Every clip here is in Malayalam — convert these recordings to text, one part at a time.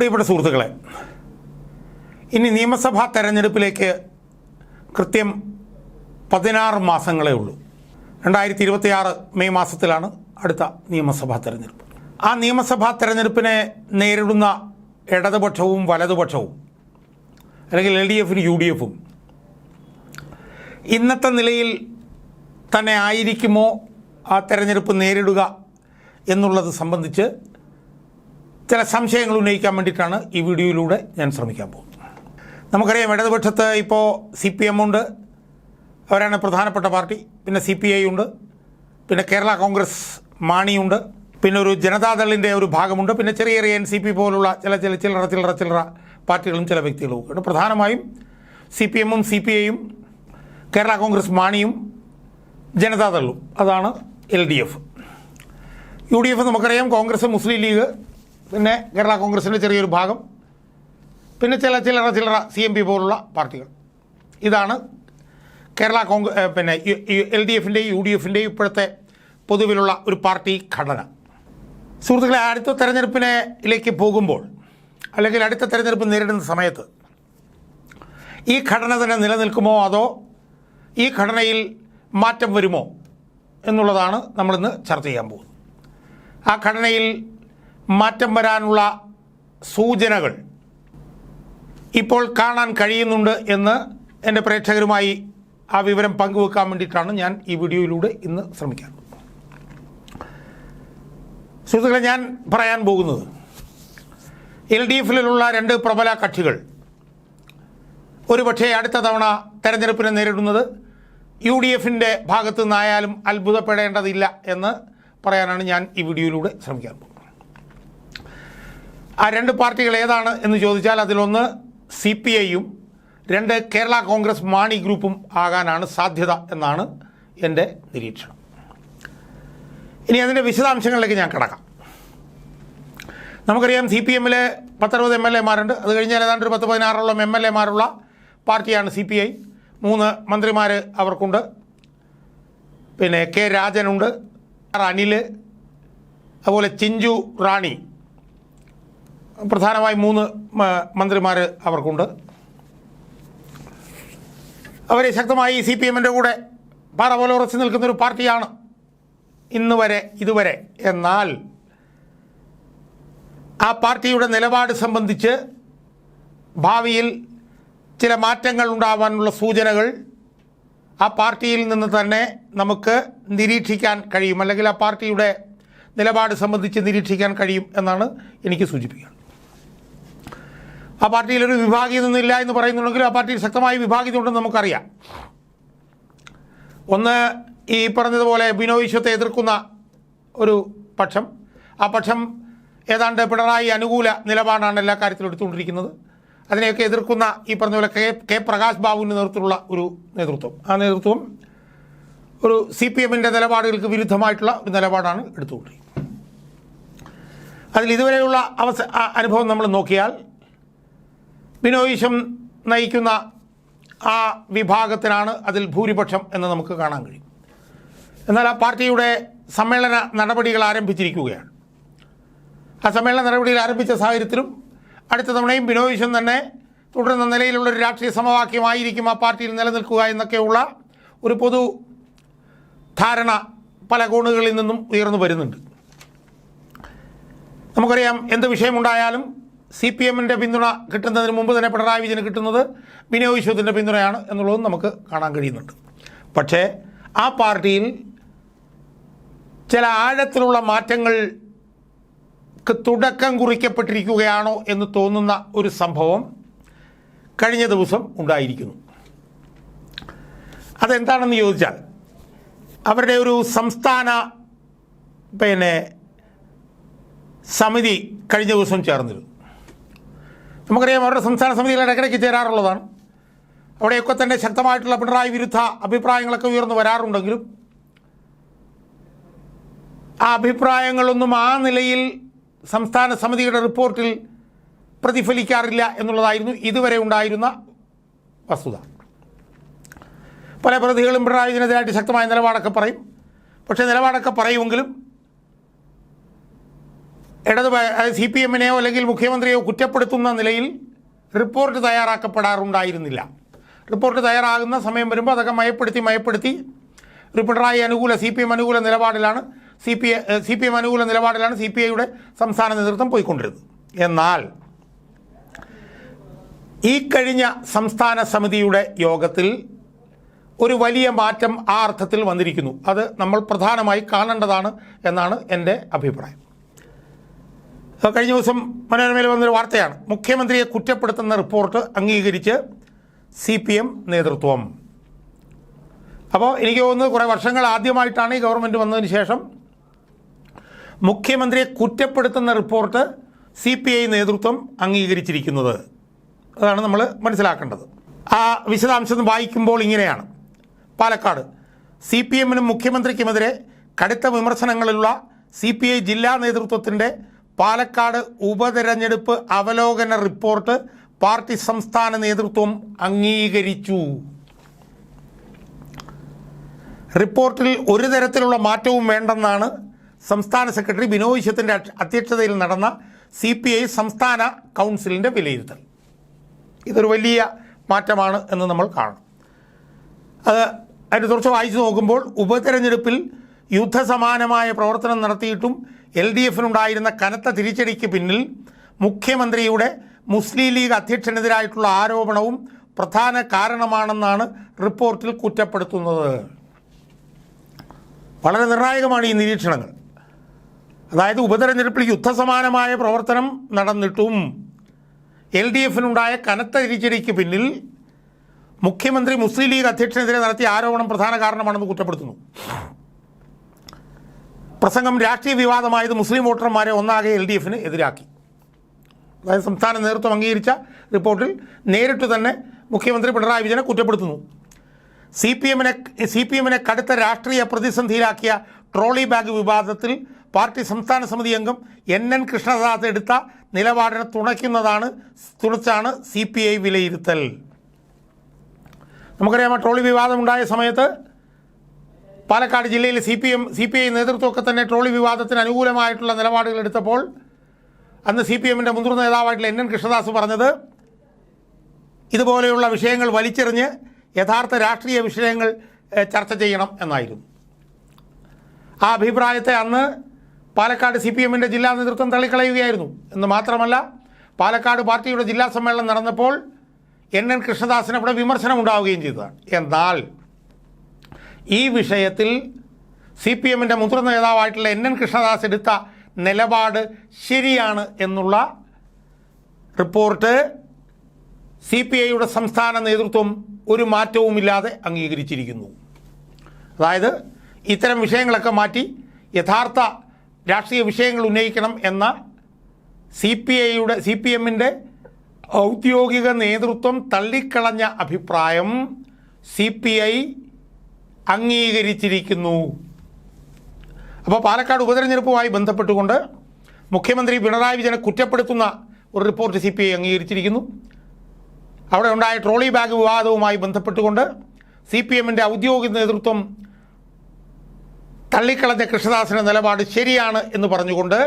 പ്രിയപ്പെട്ട സുഹൃത്തുക്കളെ ഇനി നിയമസഭാ തെരഞ്ഞെടുപ്പിലേക്ക് കൃത്യം പതിനാറ് മാസങ്ങളേ ഉള്ളൂ. രണ്ടായിരത്തി ഇരുപത്തിയാറ് മെയ് മാസത്തിലാണ് അടുത്ത നിയമസഭാ തെരഞ്ഞെടുപ്പ്. ആ നിയമസഭാ തെരഞ്ഞെടുപ്പിനെ നേരിടുന്ന ഇടതുപക്ഷവും വലതുപക്ഷവും അല്ലെങ്കിൽ എൽ ഡി എഫും യു ഡി എഫും ഇന്നത്തെ നിലയിൽ തന്നെ ആയിരിക്കുമോ ആ തെരഞ്ഞെടുപ്പ് നേരിടുക എന്നുള്ളത് സംബന്ധിച്ച് ചില സംശയങ്ങൾ ഉന്നയിക്കാൻ വേണ്ടിയിട്ടാണ് ഈ വീഡിയോയിലൂടെ ഞാൻ ശ്രമിക്കാൻ പോകുന്നത്. നമുക്കറിയാം ഇടതുപക്ഷത്ത് ഇപ്പോൾ സി പി എം ഉണ്ട് അവരാണ് പ്രധാനപ്പെട്ട പാർട്ടി പിന്നെ സി പി ഐ ഉണ്ട് പിന്നെ കേരള കോൺഗ്രസ് മാണിയുണ്ട് പിന്നെ ഒരു ജനതാദളിന്റെ ഒരു ഭാഗമുണ്ട് പിന്നെ ചെറിയ ചെറിയ എൻ സി പി പോലുള്ള ചില ചില ചില്ലറ ചില്ലറ ചില്ലറ പാർട്ടികളും ചില വ്യക്തികളും ഉണ്ട്. പ്രധാനമായും സി പി എമ്മും സി പി ഐയും കേരള കോൺഗ്രസ് മാണിയും ജനതാദളും. അതാണ് L D F U D F നമുക്കറിയാം കോൺഗ്രസ് മുസ്ലിം ലീഗ് പിന്നെ കേരള കോൺഗ്രസിന്റെ ചെറിയൊരു ഭാഗം പിന്നെ ചില ചില്ലറ ചില്ലറ സി എം പി പോലുള്ള പാർട്ടികൾ. ഇതാണ് കേരള കോൺഗ്രസ് പിന്നെ എൽ ഡി എഫിന്റെയും യു ഡി എഫിന്റെയും ഇപ്പോഴത്തെ പൊതുവിലുള്ള ഒരു പാർട്ടി ഘടന. സുഹൃത്തുക്കളെ അടുത്ത തെരഞ്ഞെടുപ്പിലേക്ക് പോകുമ്പോൾ അല്ലെങ്കിൽ അടുത്ത തെരഞ്ഞെടുപ്പ് നേരിടുന്ന സമയത്ത് ഈ ഘടന തന്നെ നിലനിൽക്കുമോ അതോ ഈ ഘടനയിൽ മാറ്റം വരുമോ എന്നുള്ളതാണ് നമ്മളിന്ന് ചർച്ച ചെയ്യാൻ പോകുന്നത്. ആ ഘടനയിൽ മാറ്റം വരാനുള്ള സൂചനകൾ ഇപ്പോൾ കാണാൻ കഴിയുന്നുണ്ട് എന്ന് എന്റെ പ്രേക്ഷകരുമായി ആ വിവരം പങ്കുവെക്കാൻ വേണ്ടിയിട്ടാണ് ഞാൻ ഈ വീഡിയോയിലൂടെ ഇന്ന് ശ്രമിക്കുന്നത് സുഹൃത്തുക്കളെ ഞാൻ പറയാൻ പോകുന്നത് എൽ ഡി എഫിലുള്ള രണ്ട് പ്രബല കക്ഷികൾ ഒരുപക്ഷെ അടുത്ത തവണ തെരഞ്ഞെടുപ്പിനെ നേരിടുന്നത് യു ഡി എഫിന്റെ ഭാഗത്തു നിന്നായാലും അത്ഭുതപ്പെടേണ്ടതില്ല എന്ന് പറയാനാണ് ഞാൻ ഈ വീഡിയോയിലൂടെ പോകുന്നത്. ആ രണ്ട് പാർട്ടികൾ ഏതാണ് എന്ന് ചോദിച്ചാൽ അതിലൊന്ന് സി പി ഐയും രണ്ട് കേരള കോൺഗ്രസ് മാണി ഗ്രൂപ്പും ആകാനാണ് സാധ്യത എന്നാണ് എന്റെ നിരീക്ഷണം. ഇനി അതിന്റെ വിശദാംശങ്ങളിലേക്ക് ഞാൻ കിടക്കാം. നമുക്കറിയാം സി പി എമ്മിലെ പത്തറുപത് എം എൽ എമാരുണ്ട്. അത് കഴിഞ്ഞാൽ ഏതാണ്ട് ഒരു പത്ത് പതിനാറോളം എം എൽ എമാരുള്ള പാർട്ടിയാണ് സി പി ഐ. മൂന്ന് മന്ത്രിമാർ അവർക്കുണ്ട്. പിന്നെ കെ രാജനുണ്ട് അനിൽ അതുപോലെ ചിഞ്ചു റാണി. പ്രധാനമായും മൂന്ന് മന്ത്രിമാർ അവർക്കുണ്ട്. അവർ ശക്തമായി സി പി എമ്മിന്റെ കൂടെ പാറ പോലെ ഉറച്ചു നിൽക്കുന്ന ഒരു പാർട്ടിയാണ് ഇന്ന് വരെ ഇതുവരെ. എന്നാൽ ആ പാർട്ടിയുടെ നിലപാട് സംബന്ധിച്ച് ഭാവിയിൽ ചില മാറ്റങ്ങൾ ഉണ്ടാവാനുള്ള സൂചനകൾ ആ പാർട്ടിയിൽ നിന്ന് തന്നെ നമുക്ക് നിരീക്ഷിക്കാൻ കഴിയും. അല്ലെങ്കിൽ ആ പാർട്ടിയുടെ നിലപാട് സംബന്ധിച്ച് നിരീക്ഷിക്കാൻ കഴിയും എന്നാണ് എനിക്ക് സൂചിപ്പിക്കുന്നത്. ആ പാർട്ടിയിൽ ഒരു വിഭാഗീയതൊന്നുമില്ല എന്ന് പറയുന്നുണ്ടെങ്കിൽ ആ പാർട്ടിയിൽ ശക്തമായ വിഭാഗീയത ഉണ്ടെന്ന് നമുക്കറിയാം. ഒന്ന് ഈ പറഞ്ഞതുപോലെ ബിനോയ് വിശ്വത്തെ എതിർക്കുന്ന ഒരു പക്ഷം. ആ പക്ഷം ഏതാണ്ട് പിണറായി അനുകൂല നിലപാടാണ് എല്ലാ കാര്യത്തിലും എടുത്തുകൊണ്ടിരിക്കുന്നത്. അതിനെയൊക്കെ എതിർക്കുന്ന ഈ പറഞ്ഞ പോലെ കെ കെ പ്രകാശ് ബാബുവിന്റെ നേതൃത്വത്തിലുള്ള ഒരു നേതൃത്വം. ആ നേതൃത്വം ഒരു സി പി എമ്മിന്റെ നിലപാടുകൾക്ക് വിരുദ്ധമായിട്ടുള്ള ഒരു നിലപാടാണ് എടുത്തുകൊണ്ടിരിക്കുന്നത്. അതിൽ ഇതുവരെയുള്ള അവസ അനുഭവം നമ്മൾ നോക്കിയാൽ ബിനോയിഷം നയിക്കുന്ന ആ വിഭാഗത്തിനാണ് അതിൽ ഭൂരിപക്ഷം എന്ന് നമുക്ക് കാണാൻ കഴിയും. എന്നാൽ ആ പാർട്ടിയുടെ സമ്മേളന നടപടികൾ ആരംഭിച്ചിരിക്കുകയാണ്. ആ സമ്മേളന നടപടികൾ ആരംഭിച്ച സാഹചര്യത്തിലും അടുത്ത തവണയും ബിനോയിശം തന്നെ തുടരുന്ന നിലയിലുള്ള ഒരു രാഷ്ട്രീയ സമവാക്യമായിരിക്കും ആ പാർട്ടിയിൽ നിലനിൽക്കുക എന്നൊക്കെയുള്ള ഒരു പൊതു ധാരണ പല കോണുകളിൽ നിന്നും ഉയർന്നു വരുന്നുണ്ട്. നമുക്കറിയാം എന്ത് വിഷയമുണ്ടായാലും സി പി എമ്മിന്റെ പിന്തുണ കിട്ടുന്നതിന് മുമ്പ് തന്നെ പിണറായി വിജയന് കിട്ടുന്നത് ബിനോയ് വിശ്വത്തിന്റെ പിന്തുണയാണ് എന്നുള്ളതും നമുക്ക് കാണാൻ കഴിയുന്നുണ്ട്. പക്ഷേ ആ പാർട്ടിയിൽ ചില ആഴത്തിലുള്ള മാറ്റങ്ങൾക്ക് തുടക്കം കുറിക്കപ്പെട്ടിരിക്കുകയാണോ എന്ന് തോന്നുന്ന ഒരു സംഭവം കഴിഞ്ഞ ദിവസം ഉണ്ടായിരിക്കുന്നു. അതെന്താണെന്ന് ചോദിച്ചാൽ അവരുടെ ഒരു സംസ്ഥാന പിന്നെ സമിതി കഴിഞ്ഞ ദിവസം ചേർന്നിരുന്നു. നമുക്കറിയാം അവരുടെ സംസ്ഥാന സമിതികൾ ഇടയ്ക്കിടയ്ക്ക് ചേരാറുള്ളതാണ്. അവിടെയൊക്കെ തന്നെ ശക്തമായിട്ടുള്ള പിണറായി വിരുദ്ധ അഭിപ്രായങ്ങളൊക്കെ ഉയർന്നു വരാറുണ്ടെങ്കിലും ആ അഭിപ്രായങ്ങളൊന്നും ആ നിലയിൽ സംസ്ഥാന സമിതിയുടെ റിപ്പോർട്ടിൽ പ്രതിഫലിക്കാറില്ല എന്നുള്ളതായിരുന്നു ഇതുവരെ ഉണ്ടായിരുന്ന വസ്തുത. പല പ്രതികളും പിണറായി വിജയനെതിരായിട്ട് ശക്തമായ നിലപാടൊക്കെ പറയും. പക്ഷേ നിലപാടൊക്കെ പറയുമെങ്കിലും ഇടത് സി പി എമ്മിനെയോ അല്ലെങ്കിൽ മുഖ്യമന്ത്രിയോ കുറ്റപ്പെടുത്തുന്ന നിലയിൽ റിപ്പോർട്ട് തയ്യാറാക്കപ്പെടാറുണ്ടായിരുന്നില്ല. റിപ്പോർട്ട് തയ്യാറാകുന്ന സമയം വരുമ്പോൾ അതൊക്കെ മയപ്പെടുത്തി മയപ്പെടുത്തി ഒരു പിണറായി അനുകൂല സി പി എം അനുകൂല നിലപാടിലാണ് C P C P M അനുകൂല നിലപാടിലാണ് സി പി ഐയുടെ സംസ്ഥാന നേതൃത്വം പോയിക്കൊണ്ടിരുന്നത്. എന്നാൽ ഈ കഴിഞ്ഞ സംസ്ഥാന സമിതിയുടെ യോഗത്തിൽ ഒരു വലിയ മാറ്റം ആ അർത്ഥത്തിൽ വന്നിരിക്കുന്നു. അത് നമ്മൾ പ്രധാനമായി കാണേണ്ടതാണ് എന്നാണ് എന്റെ അഭിപ്രായം. കഴിഞ്ഞ ദിവസം മനോരമയിൽ വന്നൊരു വാർത്തയാണ്. മുഖ്യമന്ത്രിയെ കുറ്റപ്പെടുത്തുന്ന റിപ്പോർട്ട് അംഗീകരിച്ച് സി പി എം നേതൃത്വം. അപ്പോൾ എനിക്ക് തോന്നുന്നത് കുറേ വർഷങ്ങൾ ആദ്യമായിട്ടാണ് ഈ ഗവൺമെന്റ് വന്നതിന് ശേഷം മുഖ്യമന്ത്രിയെ കുറ്റപ്പെടുത്തുന്ന റിപ്പോർട്ട് സി പി ഐ നേതൃത്വം അംഗീകരിച്ചിരിക്കുന്നത്. അതാണ് നമ്മൾ മനസ്സിലാക്കേണ്ടത്. ആ വിശദാംശം വായിക്കുമ്പോൾ ഇങ്ങനെയാണ്. പാലക്കാട്. സി പി എമ്മിനും മുഖ്യമന്ത്രിക്കുമെതിരെ കടുത്ത വിമർശനങ്ങളിലുള്ള സി പി ഐ ജില്ലാ നേതൃത്വത്തിന്റെ പാലക്കാട് ഉപതെരഞ്ഞെടുപ്പ് അവലോകന റിപ്പോർട്ട് പാർട്ടി സംസ്ഥാന നേതൃത്വം അംഗീകരിച്ചു. റിപ്പോർട്ടിൽ ഒരു തരത്തിലുള്ള മാറ്റവും വേണ്ടെന്നാണ് സംസ്ഥാന സെക്രട്ടറി ബിനോയ് വിശ്വത്തിന്റെ അധ്യക്ഷതയിൽ നടന്ന സി പി ഐ സംസ്ഥാന കൗൺസിലിന്റെ വിലയിരുത്തൽ. ഇതൊരു വലിയ മാറ്റമാണ് എന്ന് നമ്മൾ കാണും. അത് അതിന് തുടർച്ച വായിച്ചു നോക്കുമ്പോൾ ഉപതെരഞ്ഞെടുപ്പിൽ യുദ്ധസമാനമായ പ്രവർത്തനം നടത്തിയിട്ടും എൽ ഡി എഫിനുണ്ടായിരുന്ന കനത്ത തിരിച്ചടിക്ക് പിന്നിൽ മുഖ്യമന്ത്രിയുടെ മുസ്ലിം ലീഗ് അധ്യക്ഷനെതിരായിട്ടുള്ള ആരോപണവും പ്രധാന കാരണമാണെന്നാണ് റിപ്പോർട്ടിൽ കുറ്റപ്പെടുത്തുന്നത്. വളരെ നിർണായകമാണ് ഈ നിരീക്ഷണങ്ങൾ. അതായത് ഉപതെരഞ്ഞെടുപ്പിൽ യുദ്ധസമാനമായ പ്രവർത്തനം നടന്നിട്ടും എൽ ഡി എഫിനുണ്ടായ കനത്ത തിരിച്ചടിക്ക് പിന്നിൽ മുഖ്യമന്ത്രി മുസ്ലിം ലീഗ് അധ്യക്ഷനെതിരെ നടത്തിയ ആരോപണം പ്രധാന കാരണമാണെന്ന് കുറ്റപ്പെടുത്തുന്നു. പ്രസംഗം രാഷ്ട്രീയ വിവാദമായത് മുസ്ലിം വോട്ടർമാരെ ഒന്നാകെ എൽ ഡി എഫിന് എതിരാക്കി. അതായത് സംസ്ഥാന നേതൃത്വം അംഗീകരിച്ച റിപ്പോർട്ടിൽ നേരിട്ട് തന്നെ മുഖ്യമന്ത്രി പിണറായി വിജയനെ കുറ്റപ്പെടുത്തുന്നു. സി പി എമ്മിനെ സി പി എമ്മിനെ കടുത്ത രാഷ്ട്രീയ പ്രതിസന്ധിയിലാക്കിയ ട്രോളി ബാഗ് വിവാദത്തിൽ പാർട്ടി സംസ്ഥാന സമിതി അംഗം എൻ എൻ കൃഷ്ണദാസ് എടുത്ത നിലപാടിനെ തുണയ്ക്കുന്നതാണ് തുണച്ചാണ് സി പി ഐ വിലയിരുത്തൽ. നമുക്കറിയാം ട്രോളി വിവാദം ഉണ്ടായ സമയത്ത് പാലക്കാട് ജില്ലയിൽ C P M C P I നേതൃത്വമൊക്കെ തന്നെ ട്രോളി വിവാദത്തിന് അനുകൂലമായിട്ടുള്ള നിലപാടുകൾ എടുത്തപ്പോൾ അന്ന് സി പി എമ്മിന്റെ മുതിർന്ന നേതാവായിട്ടുള്ള എൻ എൻ കൃഷ്ണദാസ് പറഞ്ഞത് ഇതുപോലെയുള്ള വിഷയങ്ങൾ വലിച്ചെറിഞ്ഞ് യഥാർത്ഥ രാഷ്ട്രീയ വിഷയങ്ങൾ ചർച്ച ചെയ്യണം എന്നായിരുന്നു. ആ അഭിപ്രായത്തെ അന്ന് പാലക്കാട് സി പി എമ്മിന്റെ ജില്ലാ നേതൃത്വം തള്ളിക്കളയുകയായിരുന്നു. എന്ന് മാത്രമല്ല പാലക്കാട് പാർട്ടിയുടെ ജില്ലാ സമ്മേളനം നടന്നപ്പോൾ എൻ എൻ കൃഷ്ണദാസിന് അവിടെ വിമർശനം ഉണ്ടാവുകയും ചെയ്തതാണ്. എന്നാൽ ഈ വിഷയത്തിൽ സി പി എമ്മിന്റെ മുതിർന്ന നേതാവായിട്ടുള്ള എൻ എൻ കൃഷ്ണദാസ് എടുത്ത നിലപാട് ശരിയാണ് എന്നുള്ള റിപ്പോർട്ട് സി പി ഐയുടെ സംസ്ഥാന നേതൃത്വം ഒരു മാറ്റവുമില്ലാതെ അംഗീകരിച്ചിരിക്കുന്നു. അതായത് ഇത്തരം വിഷയങ്ങളൊക്കെ മാറ്റി യഥാർത്ഥ രാഷ്ട്രീയ വിഷയങ്ങൾ ഉന്നയിക്കണം എന്ന സി പി ഐയുടെ സി പി എമ്മിന്റെ ഔദ്യോഗിക നേതൃത്വം തള്ളിക്കളഞ്ഞ അഭിപ്രായം സി പി ഐ അംഗീകരിച്ചിരിക്കുന്നു. അപ്പോൾ പാലക്കാട് ഉപതെരഞ്ഞെടുപ്പുമായി ബന്ധപ്പെട്ടുകൊണ്ട് മുഖ്യമന്ത്രി പിണറായി വിജയനെ കുറ്റപ്പെടുത്തുന്ന ഒരു റിപ്പോർട്ട് സി പി ഐ അംഗീകരിച്ചിരിക്കുന്നു. അവിടെ ഉണ്ടായ ട്രോളി ബാഗ് വിവാദവുമായി ബന്ധപ്പെട്ടുകൊണ്ട് സി പി എമ്മിന്റെ ഔദ്യോഗിക നേതൃത്വം തള്ളിക്കളഞ്ഞ കൃഷ്ണദാസിന്റെ നിലപാട് ശരിയാണ് എന്ന് പറഞ്ഞുകൊണ്ട്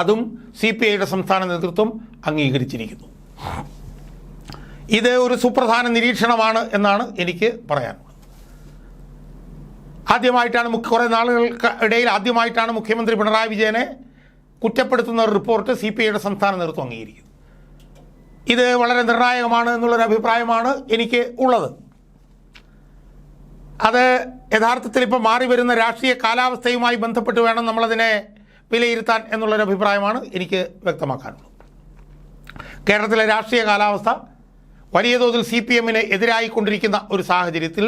അതും സി പി ഐയുടെ സംസ്ഥാന നേതൃത്വം അംഗീകരിച്ചിരിക്കുന്നു. ഇത് ഒരു സുപ്രധാന നിരീക്ഷണമാണ് എന്നാണ് എനിക്ക് പറയാനുള്ളത്. ആദ്യമായിട്ടാണ് കുറേ നാളുകൾക്ക് ഇടയിൽ ആദ്യമായിട്ടാണ് മുഖ്യമന്ത്രി പിണറായി വിജയനെ കുറ്റപ്പെടുത്തുന്ന ഒരു റിപ്പോർട്ട് സി പി ഐയുടെ സംസ്ഥാന നേതൃത്വം അംഗീകരിക്കുന്നു. ഇത് വളരെ നിർണായകമാണ് എന്നുള്ളൊരു അഭിപ്രായമാണ് എനിക്ക് ഉള്ളത്. അത് യഥാർത്ഥത്തിൽ ഇപ്പോൾ മാറി വരുന്ന രാഷ്ട്രീയ കാലാവസ്ഥയുമായി ബന്ധപ്പെട്ട് വേണം നമ്മളതിനെ വിലയിരുത്താൻ എന്നുള്ളൊരു അഭിപ്രായമാണ് എനിക്ക് വ്യക്തമാക്കാനുള്ളത്. കേരളത്തിലെ രാഷ്ട്രീയ കാലാവസ്ഥ വലിയ തോതിൽ സി പി എമ്മിന് എതിരായിക്കൊണ്ടിരിക്കുന്ന ഒരു സാഹചര്യത്തിൽ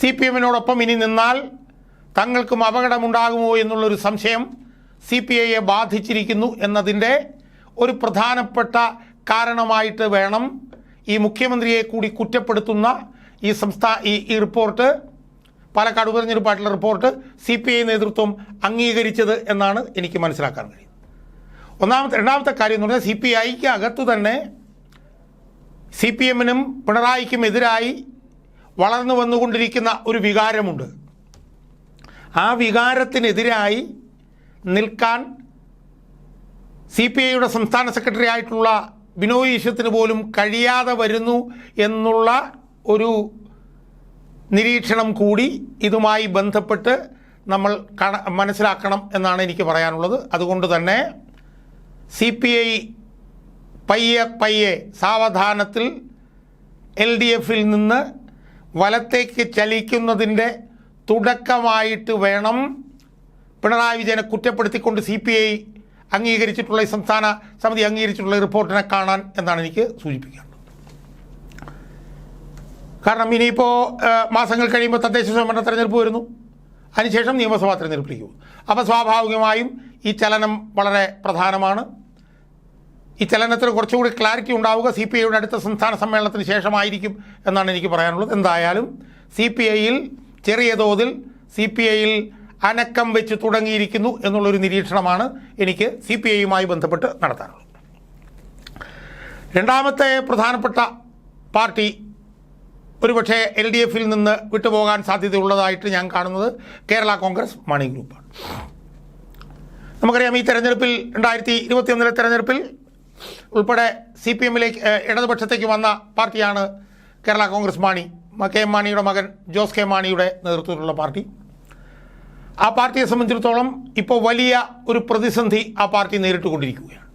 സി പി എമ്മിനോടൊപ്പം ഇനി നിന്നാൽ തങ്ങൾക്കും അപകടമുണ്ടാകുമോ എന്നുള്ളൊരു സംശയം സി പി ഐയെ ബാധിച്ചിരിക്കുന്നു എന്നതിന്റെ ഒരു പ്രധാനപ്പെട്ട കാരണമായിട്ട് വേണം ഈ മുഖ്യമന്ത്രിയെ കൂടി കുറ്റപ്പെടുത്തുന്ന ഈ സംസ്ഥാന ഈ ഈ റിപ്പോർട്ട് പാലക്കാട് ഉപതെരഞ്ഞെടുപ്പായിട്ടുള്ള റിപ്പോർട്ട് സി പി ഐ നേതൃത്വം അംഗീകരിച്ചത് എന്നാണ് എനിക്ക് മനസ്സിലാക്കാൻ കഴിയുന്നത്. ഒന്നാമത്തെ രണ്ടാമത്തെ കാര്യം എന്ന് പറഞ്ഞാൽ സി പി ഐക്ക് അകത്തു തന്നെ സി പി എമ്മിനും പിണറായിക്കും എതിരായി വളർന്നു വന്നുകൊണ്ടിരിക്കുന്ന ഒരു വികാരമുണ്ട്. ആ വികാരത്തിനെതിരായി നിൽക്കാൻ സി പി ഐയുടെ സംസ്ഥാന സെക്രട്ടറി ആയിട്ടുള്ള ബിനോയ് ഈശ്വത്തിന് പോലും കഴിയാതെ വരുന്നു എന്നുള്ള ഒരു നിരീക്ഷണം കൂടി ഇതുമായി ബന്ധപ്പെട്ട് നമ്മൾ മനസ്സിലാക്കണം എന്നാണ് എനിക്ക് പറയാനുള്ളത്. അതുകൊണ്ട് തന്നെ സി പി ഐ പയ്യെ പയ്യെ സാവധാനത്തിൽ എൽ ഡി എഫിൽ നിന്ന് വലത്തേക്ക് ചലിക്കുന്നതിന്റെ തുടക്കമായിട്ട് വേണം പിണറായി വിജയനെ കുറ്റപ്പെടുത്തിക്കൊണ്ട് സി പി ഐ അംഗീകരിച്ചിട്ടുള്ള ഈ സംസ്ഥാന സമിതി അംഗീകരിച്ചിട്ടുള്ള റിപ്പോർട്ടിനെ കാണാൻ എന്നാണ് എനിക്ക് സൂചിപ്പിക്കാനുള്ളത്. കാരണം ഇനിയിപ്പോൾ മാസങ്ങൾ കഴിയുമ്പോൾ തദ്ദേശ സ്വയംഭരണ തെരഞ്ഞെടുപ്പ് വരുന്നു. അതിനുശേഷം നിയമസഭാ തെരഞ്ഞെടുപ്പിലേക്ക് പോകും. അപ്പോൾ സ്വാഭാവികമായും ഈ ചലനം വളരെ പ്രധാനമാണ്. ഈ ചലനത്തിന് കുറച്ചുകൂടി ക്ലാരിറ്റി ഉണ്ടാവുക. സി പി ഐയുടെ അടുത്ത സംസ്ഥാന സമ്മേളനത്തിന് ശേഷമായിരിക്കും എന്നാണ് എനിക്ക് പറയാനുള്ളത്. എന്തായാലും സി പി ഐയിൽ ചെറിയ തോതിൽ സി പി ഐയിൽ അനക്കം വെച്ച് തുടങ്ങിയിരിക്കുന്നു എന്നുള്ളൊരു നിരീക്ഷണമാണ് എനിക്ക് സി പി ഐയുമായി ബന്ധപ്പെട്ട് നടത്താനുള്ളത്. രണ്ടാമത്തെ പ്രധാനപ്പെട്ട പാർട്ടി ഒരുപക്ഷെ എൽ ഡി എഫിൽ നിന്ന് വിട്ടുപോകാൻ സാധ്യതയുള്ളതായിട്ട് ഞാൻ കാണുന്നത് കേരള കോൺഗ്രസ് മണി ഗ്രൂപ്പാണ്. നമുക്കറിയാം ഈ തെരഞ്ഞെടുപ്പിൽ രണ്ടായിരത്തി ഇരുപത്തിയൊന്നിലെ തെരഞ്ഞെടുപ്പിൽ ഉൾപ്പെടെ സി പി എമ്മിലേക്ക് ഇടതുപക്ഷത്തേക്ക് വന്ന പാർട്ടിയാണ് കേരള കോൺഗ്രസ് മാണി. കെ എം മാണിയുടെ മകൻ ജോസ് കെ മാണിയുടെ നേതൃത്വത്തിലുള്ള പാർട്ടി. ആ പാർട്ടിയെ സംബന്ധിച്ചിടത്തോളം ഇപ്പോൾ വലിയ ഒരു പ്രതിസന്ധി ആ പാർട്ടി നേരിട്ടുകൊണ്ടിരിക്കുകയാണ്.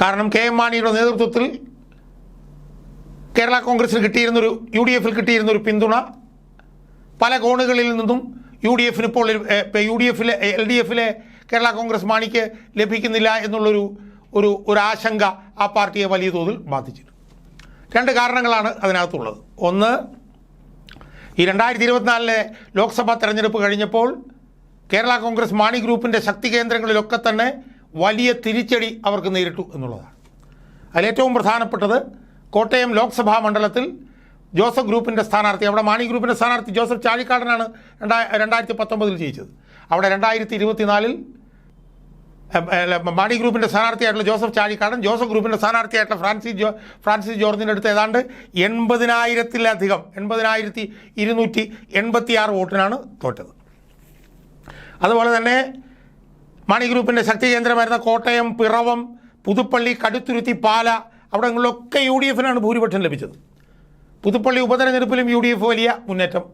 കാരണം കെ എം മാണിയുടെ നേതൃത്വത്തിൽ കേരള കോൺഗ്രസിന് കിട്ടിയിരുന്നൊരു യു ഡി എഫിൽ കിട്ടിയിരുന്നൊരു പിന്തുണ പല കോണുകളിൽ നിന്നും യു ഡി എഫിന് ഇപ്പോൾ യു ഡി എഫിലെ എൽ ഡി എഫിലെ കേരള കോൺഗ്രസ് മാണിക്ക് ലഭിക്കുന്നില്ല എന്നുള്ളൊരു ഒരു ഒരു ആശങ്ക ആ പാർട്ടിയെ വലിയ തോതിൽ ബാധിച്ചിട്ടുണ്ട് രണ്ട് കാരണങ്ങളാണ് അതിനകത്തുള്ളത്. ഒന്ന് ഈ രണ്ടായിരത്തി ഇരുപത്തിനാലിലെ ലോക്സഭാ തെരഞ്ഞെടുപ്പ് കഴിഞ്ഞപ്പോൾ കേരള കോൺഗ്രസ് മാണി ഗ്രൂപ്പിന്റെ ശക്തി കേന്ദ്രങ്ങളിലൊക്കെ തന്നെ വലിയ തിരിച്ചടി അവർക്ക് നേരിട്ടു എന്നുള്ളതാണ്. അതിലേറ്റവും പ്രധാനപ്പെട്ടത് കോട്ടയം ലോക്സഭാ മണ്ഡലത്തിൽ ജോസഫ് ഗ്രൂപ്പിന്റെ സ്ഥാനാർത്ഥി അവിടെ മാണി ഗ്രൂപ്പിന്റെ സ്ഥാനാർത്ഥി ജോസഫ് ചാഴിക്കാടനാണ് രണ്ടാ രണ്ടായിരത്തി പത്തൊമ്പതിൽ ജയിച്ചത്. അവിടെ രണ്ടായിരത്തി ഇരുപത്തിനാലിൽ മാണി ഗ്രൂപ്പിന്റെ സ്ഥാനാർത്ഥിയായിട്ടുള്ള ജോസഫ് ചാഴിക്കാടൻ ജോസഫ് ഗ്രൂപ്പിന്റെ സ്ഥാനാർത്ഥിയായിട്ടുള്ള ഫ്രാൻസിസ് ജോ ഫ്രാൻസിസ് ജോർജിന്റെ അടുത്ത് ഏതാണ്ട് എൺപതിനായിരത്തിലധികം എൺപതിനായിരത്തി ഇരുന്നൂറ്റി എൺപത്തിയാറ് വോട്ടിനാണ് തോറ്റത്. അതുപോലെ തന്നെ മാണി ഗ്രൂപ്പിന്റെ ശക്തി കേന്ദ്രമായിരുന്ന കോട്ടയം പിറവം പുതുപ്പള്ളി കടുത്തുരുത്തി പാല അവിടങ്ങളിലൊക്കെ യു ഡി എഫിനാണ് ഭൂരിപക്ഷം ലഭിച്ചത്. പുതുപ്പള്ളി ഉപതെരഞ്ഞെടുപ്പിലും യു ഡി എഫ് വലിയ മുന്നേറ്റം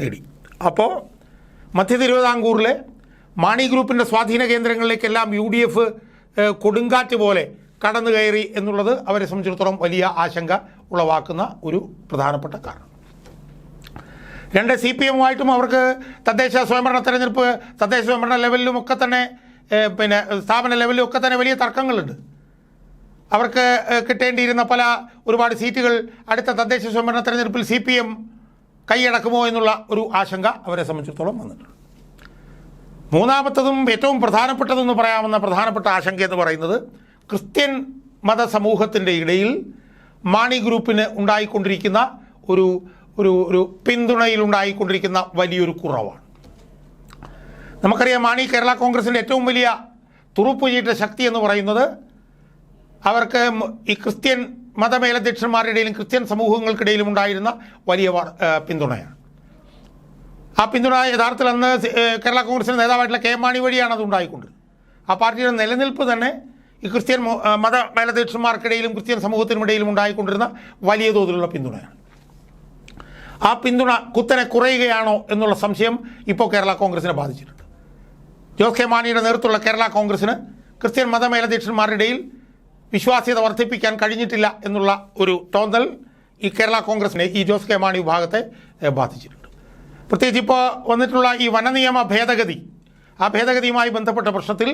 നേടി. അപ്പോൾ മധ്യ തിരുവിതാംകൂറിലെ മാണി ഗ്രൂപ്പിന്റെ സ്വാധീന കേന്ദ്രങ്ങളിലേക്കെല്ലാം യു ഡി എഫ് കൊടുങ്കാറ്റ് പോലെ കടന്നു കയറി എന്നുള്ളത് അവരെ സംബന്ധിച്ചിടത്തോളം വലിയ ആശങ്ക ഉളവാക്കുന്ന ഒരു പ്രധാനപ്പെട്ട കാരണം. രണ്ട് സി പി എമ്മുമായിട്ടും അവർക്ക് തദ്ദേശ സ്വയംഭരണ തെരഞ്ഞെടുപ്പ് തദ്ദേശ സ്വയംഭരണ ലെവലിലും ഒക്കെ തന്നെ പിന്നെ സ്ഥാപന ലെവലിലും ഒക്കെ തന്നെ വലിയ തർക്കങ്ങളുണ്ട്. അവർക്ക് കിട്ടേണ്ടിയിരുന്ന പല ഒരുപാട് സീറ്റുകൾ അടുത്ത തദ്ദേശ സ്വയംഭരണ തെരഞ്ഞെടുപ്പിൽ സി പി എം കൈയടക്കുമോ എന്നുള്ള ഒരു ആശങ്ക അവരെ സംബന്ധിച്ചിടത്തോളം വന്നിട്ടുണ്ട്. മൂന്നാമത്തതും ഏറ്റവും പ്രധാനപ്പെട്ടതെന്ന് പറയാവുന്ന പ്രധാനപ്പെട്ട ആശങ്ക എന്ന് പറയുന്നത് ക്രിസ്ത്യൻ മതസമൂഹത്തിന്റെ ഇടയിൽ മാണി ഗ്രൂപ്പിന് ഉണ്ടായിക്കൊണ്ടിരിക്കുന്ന ഒരു ഒരു ഒരു പിന്തുണയിൽ ഉണ്ടായിക്കൊണ്ടിരിക്കുന്ന വലിയൊരു കുറവാണ്. നമുക്കറിയാം മാണി കേരള കോൺഗ്രസിന്റെ ഏറ്റവും വലിയ തുറുപ്പുചീട്ട ശക്തി എന്ന് പറയുന്നത് അവർക്ക് ഈ ക്രിസ്ത്യൻ മതമേലധ്യക്ഷന്മാരുടെ ഇടയിലും ക്രിസ്ത്യൻ സമൂഹങ്ങൾക്കിടയിലും ഉണ്ടായിരുന്ന വലിയ പിന്തുണയാണ്. ആ പിന്തുണ യഥാർത്ഥത്തിൽ അന്ന് കേരള കോൺഗ്രസിന്റെ നേതാവായിട്ടുള്ള കെ മാണി വഴിയാണ് അത് ആ പാർട്ടിയുടെ നിലനിൽപ്പ് തന്നെ ഈ ക്രിസ്ത്യൻ മത മേലധ്യക്ഷന്മാർക്കിടയിലും ക്രിസ്ത്യൻ സമൂഹത്തിനുമിടയിലും ഉണ്ടായിക്കൊണ്ടിരുന്ന വലിയ തോതിലുള്ള പിന്തുണയാണ്. ആ പിന്തുണ കുത്തനെ കുറയുകയാണോ എന്നുള്ള സംശയം ഇപ്പോൾ കേരള കോൺഗ്രസിനെ ബാധിച്ചിട്ടുണ്ട്. ജോസ് കെ മാണിയുടെ നേതൃത്വമുള്ള കേരള കോൺഗ്രസിന് ക്രിസ്ത്യൻ മതമേലധ്യക്ഷന്മാരുടെ ഇടയിൽ വിശ്വാസ്യത വർദ്ധിപ്പിക്കാൻ കഴിഞ്ഞിട്ടില്ല എന്നുള്ള ഒരു തോന്നൽ ഈ കേരള കോൺഗ്രസിനെ ഈ ജോസ് കെ മാണി വിഭാഗത്തെ ബാധിച്ചിട്ടുണ്ട്. പ്രത്യേകിച്ച് ഇപ്പോൾ വന്നിട്ടുള്ള ഈ വനനിയമ ഭേദഗതി ആ ഭേദഗതിയുമായി ബന്ധപ്പെട്ട പ്രശ്നത്തിൽ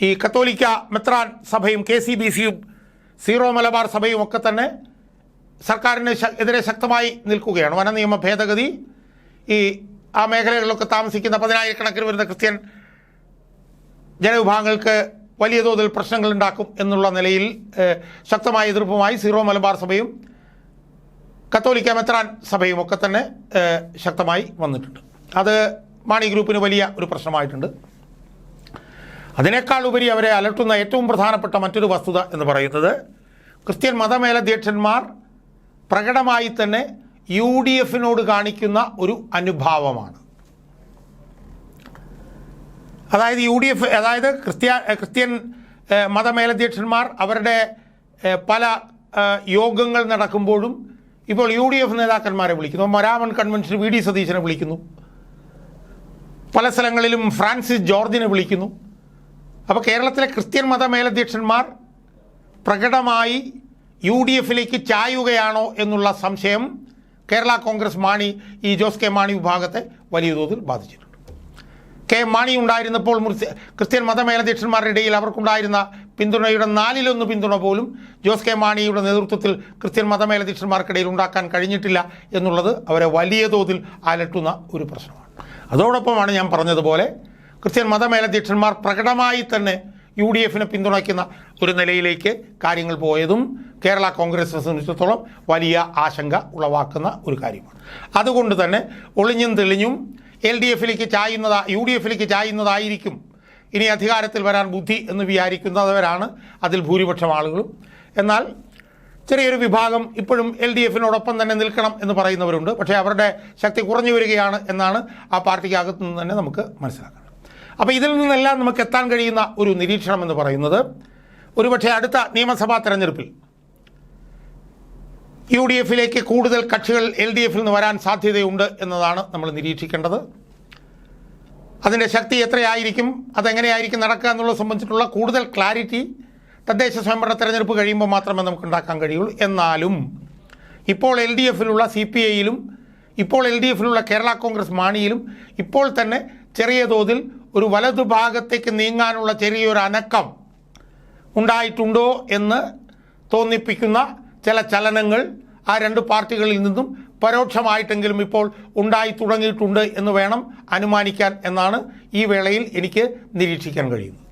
ഈ കത്തോലിക്ക മെത്രാൻ സഭയും കെ സി ബി സിയും സീറോ മലബാർ സഭയും ഒക്കെ തന്നെ സർക്കാരിന് എതിരെ ശക്തമായി നിൽക്കുകയാണ്. വനനിയമ ഭേദഗതി ഈ ആ മേഖലകളിലൊക്കെ താമസിക്കുന്ന പതിനായിരക്കണക്കിന് വരുന്ന ക്രിസ്ത്യൻ ജനവിഭാഗങ്ങൾക്ക് വലിയ തോതിൽ പ്രശ്നങ്ങൾ ഉണ്ടാക്കും എന്നുള്ള നിലയിൽ ശക്തമായ എതിർപ്പുമായി സീറോ മലബാർ സഭയും കത്തോലിക്ക മെത്രാൻ സഭയും ഒക്കെ തന്നെ ശക്തമായി വന്നിട്ടുണ്ട്. അത് മാണി ഗ്രൂപ്പിന് വലിയ ഒരു പ്രശ്നമായിട്ടുണ്ട്. അതിനേക്കാൾ ഉപരി അവരെ അലട്ടുന്ന ഏറ്റവും പ്രധാനപ്പെട്ട മറ്റൊരു വസ്തുത എന്ന് പറയുന്നത് ക്രിസ്ത്യൻ മതമേലധ്യക്ഷന്മാർ പ്രകടമായി തന്നെ യു ഡി എഫിനോട് കാണിക്കുന്ന ഒരു അനുഭാവമാണ്. അതായത് യു ഡി എഫ് അതായത് ക്രിസ്ത്യ ക്രിസ്ത്യൻ മതമേലധ്യക്ഷന്മാർ അവരുടെ പല യോഗങ്ങൾ നടക്കുമ്പോഴും ഇപ്പോൾ യു ഡി എഫ് നേതാക്കന്മാരെ വിളിക്കുന്നു. മരാമൺ കൺവെൻഷൻ വി ഡി സതീശനെ വിളിക്കുന്നു. പല സ്ഥലങ്ങളിലും ഫ്രാൻസിസ് ജോർജിനെ വിളിക്കുന്നു. അപ്പോൾ കേരളത്തിലെ ക്രിസ്ത്യൻ മത മേലധ്യക്ഷന്മാർ പ്രകടമായി യു ഡി എഫിലേക്ക് ചായുകയാണോ എന്നുള്ള സംശയം കേരള കോൺഗ്രസ് മാണി ഈ ജോസ് കെ മാണി വിഭാഗത്തെ വലിയ തോതിൽ ബാധിച്ചിട്ടുണ്ട്. കെ മാണി ഉണ്ടായിരുന്നപ്പോൾ ക്രിസ്ത്യൻ മതമേലധ്യക്ഷന്മാരുടെ ഇടയിൽ അവർക്കുണ്ടായിരുന്ന പിന്തുണയുടെ നാലിലൊന്ന് പിന്തുണ പോലും ജോസ് കെ മാണിയുടെ നേതൃത്വത്തിൽ ക്രിസ്ത്യൻ മതമേലധ്യക്ഷന്മാർക്കിടയിൽ ഉണ്ടാക്കാൻ കഴിഞ്ഞിട്ടില്ല എന്നുള്ളത് അവരെ വലിയ തോതിൽ അലട്ടുന്ന ഒരു പ്രശ്നമാണ്. അതോടൊപ്പമാണ് ഞാൻ പറഞ്ഞതുപോലെ ക്രിസ്ത്യൻ മതമേലധ്യക്ഷന്മാർ പ്രകടമായി തന്നെ യു ഡി എഫിനെ പിന്തുണയ്ക്കുന്ന ഒരു നിലയിലേക്ക് കാര്യങ്ങൾ പോയതും കേരള കോൺഗ്രസിനെ സംബന്ധിച്ചിടത്തോളം വലിയ ആശങ്ക ഉളവാക്കുന്ന ഒരു കാര്യമാണ്. അതുകൊണ്ട് തന്നെ ഒളിഞ്ഞും തെളിഞ്ഞും എൽ ഡി എഫിലേക്ക് ചായുന്നതാ യു ഡി എഫിലേക്ക് ചായുന്നതായിരിക്കും. ഇനി അധികാരത്തിൽ വരാൻ ബുദ്ധി എന്ന് വിചാരിക്കുന്നവരാണ് അതിൽ ഭൂരിപക്ഷം ആളുകളും. എന്നാൽ ചെറിയൊരു വിഭാഗം ഇപ്പോഴും എൽ ഡി എഫിനോടൊപ്പം തന്നെ നിൽക്കണം എന്ന് പറയുന്നവരുണ്ട്. പക്ഷേ അവരുടെ ശക്തി കുറഞ്ഞു വരികയാണ് എന്നാണ് ആ പാർട്ടിക്കകത്തു നിന്ന് തന്നെ നമുക്ക് മനസ്സിലാക്കുന്നത് അപ്പോൾ ഇതിൽ നിന്നെല്ലാം നമുക്ക് എത്താൻ കഴിയുന്ന ഒരു നിരീക്ഷണം എന്ന് പറയുന്നത് ഒരുപക്ഷെ അടുത്ത നിയമസഭാ തെരഞ്ഞെടുപ്പിൽ യു ഡി എഫിലേക്ക് കൂടുതൽ കക്ഷികൾ എൽ ഡി എഫിൽ നിന്ന് വരാൻ സാധ്യതയുണ്ട് എന്നതാണ് നമ്മൾ നിരീക്ഷിക്കേണ്ടത്. അതിന്റെ ശക്തി എത്രയായിരിക്കും? അതെങ്ങനെയായിരിക്കും നടക്കുക എന്നുള്ളത് സംബന്ധിച്ചിട്ടുള്ള കൂടുതൽ ക്ലാരിറ്റി തദ്ദേശ സ്വയംഭരണ തെരഞ്ഞെടുപ്പ് കഴിയുമ്പോൾ മാത്രമേ നമുക്ക് ഉണ്ടാക്കാൻ കഴിയുള്ളൂ. എന്നാലും ഇപ്പോൾ എൽ ഡി എഫിലുള്ള സി പി ഐയിലും ഇപ്പോൾ എൽ ഡി എഫിലുള്ള കേരള കോൺഗ്രസ് മാണിയിലും ഇപ്പോൾ തന്നെ ചെറിയ തോതിൽ ഒരു വലതു ഭാഗത്തേക്ക് നീങ്ങാനുള്ള ചെറിയൊരു അനക്കം ഉണ്ടായിട്ടുണ്ടോ എന്ന് തോന്നിപ്പിക്കുന്ന ചില ചലനങ്ങൾ ആ രണ്ട് പാർട്ടികളിൽ നിന്നും പരോക്ഷമായിട്ടെങ്കിലും ഇപ്പോൾ ഉണ്ടായി തുടങ്ങിയിട്ടുണ്ട് എന്ന് വേണം അനുമാനിക്കാൻ എന്നാണ് ഈ വേളയിൽ എനിക്ക് നിരീക്ഷിക്കാൻ കഴിയുന്നത്.